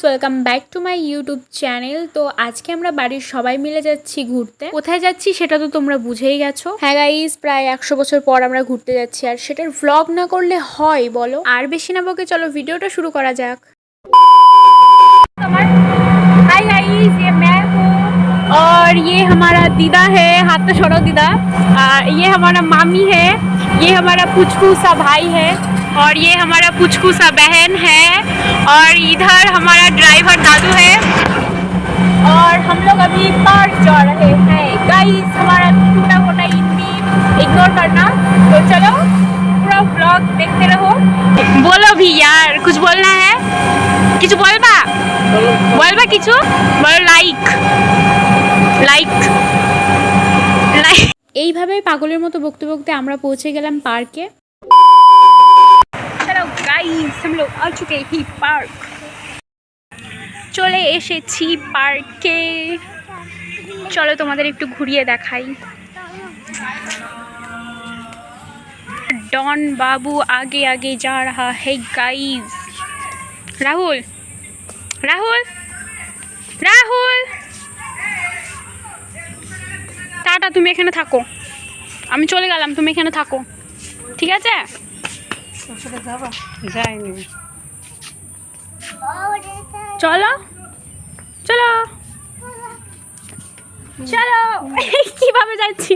welcome back to my YouTube channel তো আজকে আমরা বাড়ির সবাই মিলে যাচ্ছি ঘুরতে কোথায় যাচ্ছি সেটা তো তোমরা বুঝেই গেছো হ্যাঁ গাইস প্রায় একশো বছর পর আমরা ঘুরতে যাচ্ছি আর সেটার ভ্লগ না করলে হয় বলো আর বেশি না বকে চলো ভিডিওটা শুরু করা যাক हाय गाइस ये मैं हूँ और ये हमारा दीदा है हाथ तो छोड़ो दीदा आ, ये हमारा मामी है ये हमारा पुचकू सा भाई है और ये हमारा पुचकू सा बहन है और इधर हमारा ड्राइवर दादू है और हम लोग अभी पार्क जा रहे हैं गाइस हमारा छोटा मोटा हिंदी इग्नोर करना तो चलो पूरा ब्लॉग देखते रहो बोलो भी यार कुछ बोलना है কিছু বলবা বলবা কিছু বলো লাইক লাইক লাইক এইভাবে পাগলের মতো বকতে বকতে আমরা পৌঁছে গেলাম পার্কে চলো গাইস हम लोग आ चुके ही পার্ক চলে এসেছি পার্কে চলো তোমাদের একটু ঘুরিয়ে দেখাই डॉन बाबू आगे आगे जा रहा है गाइस রাহুল রাহুল রাহুল টাটা তুমি এখানে থাকো আমি চলে গেলাম তুমি এখানে থাকো ঠিক আছে যায়নি চলো। চলো। চলো। কীভাবে যাচ্ছি?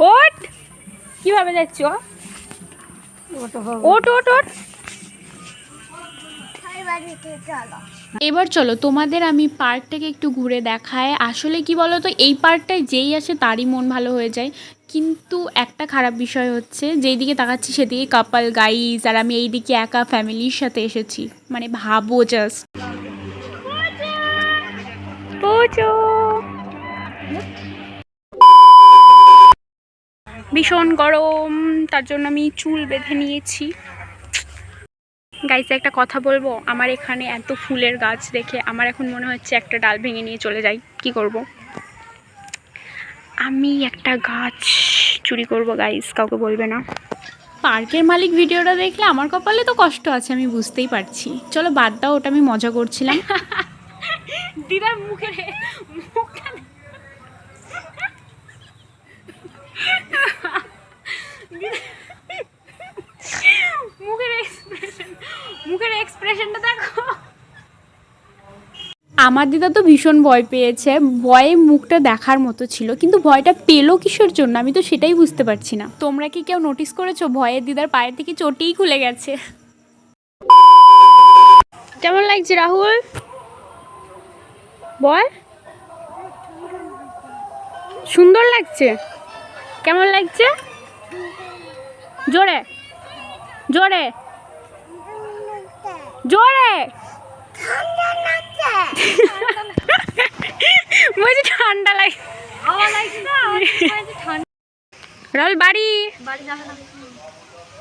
ওট কীভাবে যাচ্ছি ওট ওট ওট এবার চলো তোমাদের আমি পার্কটাকে একটু ঘুরে দেখায়। আসলে কি বলো তো এই পার্কটায় যেই আসে তারই মন ভালো হয়ে যায়। কিন্তু একটা খারাপ বিষয় হচ্ছে, যেই দিকে তাকাচ্ছি সেদিকে কাপাল গাইজ আর আমি এই দিকে একা ফ্যামিলির সাথে এসেছি। মানে ভাবো জাস্ট ভীষণ গরম, তার জন্য আমি চুল বেঁধে নিয়েছি। গাইছে একটা কথা বলব, আমার এখানে এত ফুলের গাছ দেখে আমার এখন মনে হচ্ছে একটা ডাল ভেঙে নিয়ে চলে যাই। কি করব? আমি একটা গাছ চুরি করব গাইস কাউকে বলবে না। পার্কের মালিক ভিডিওটা দেখলে আমার কপালে তো কষ্ট আছে আমি বুঝতেই পারছি। চলো বাদ দাও ওটা আমি মজা করছিলাম। দিদার মুখে মুখটা আমার দিদা তো ভীষণ ভয় পেয়েছে। ভয়ে মুখটা দেখার মতো ছিল, কিন্তু ভয়টা পেল কিসের জন্য? আমি তো সেটাই বুঝতে পারছি না। তোমরা কি কেউ নোটিস করেছ? ভয়ে দিদার পায়ের থেকে চটিই খুলে গেছে। কেমন লাগছে রাহুল? বল। সুন্দর লাগছে। কেমন লাগছে? জোরে। জোরে। জোরে। বলছি ঠান্ডা লাগে রাহুল বাড়ি?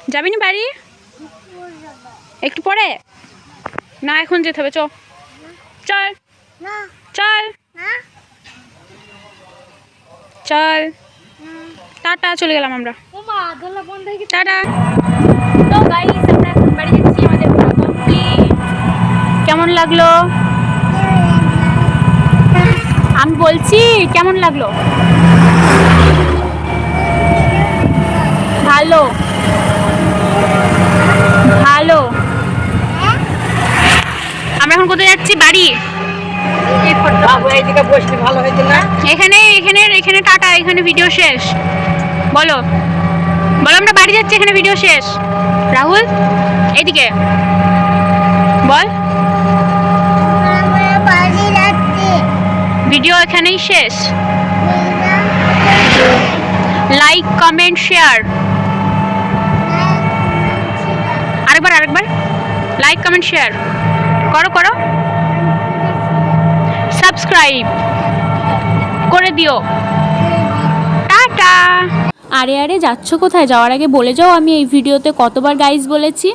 যাবি না। বাড়ি? একটু পরে? না এখন যেতে হবে চ চল। চল। চল। টাটা চলে গেলাম আমরা। টাটা। তো গাইস আমরা এখন বাড়ি যাচ্ছি আমাদের কমপ্লিট কেমন লাগল? আমি বলছি কেমন লাগল? ভালো। ভালো। আমরা এখন কোথায় যাচ্ছি? বাড়ি। এখানে এখানে এখানে টাটা এখানে ভিডিও শেষ। বলো। বলো আমরা বাড়ি যাচ্ছি এখানে ভিডিও শেষ। রাহুল এইদিকে। বল। ভিডিও এখানেই শেষ। লাইক কমেন্ট শেয়ার আরেকবার আরেকবার। লাইক কমেন্ট শেয়ার করো করো। সাবস্ক্রাইব করে দিও। টাটা। আরে আরে, যাচ্ছ কোথায়? যাওয়ার আগে বলে যাও, আমি এই ভিডিওতে কতবার গাইজ বলেছি।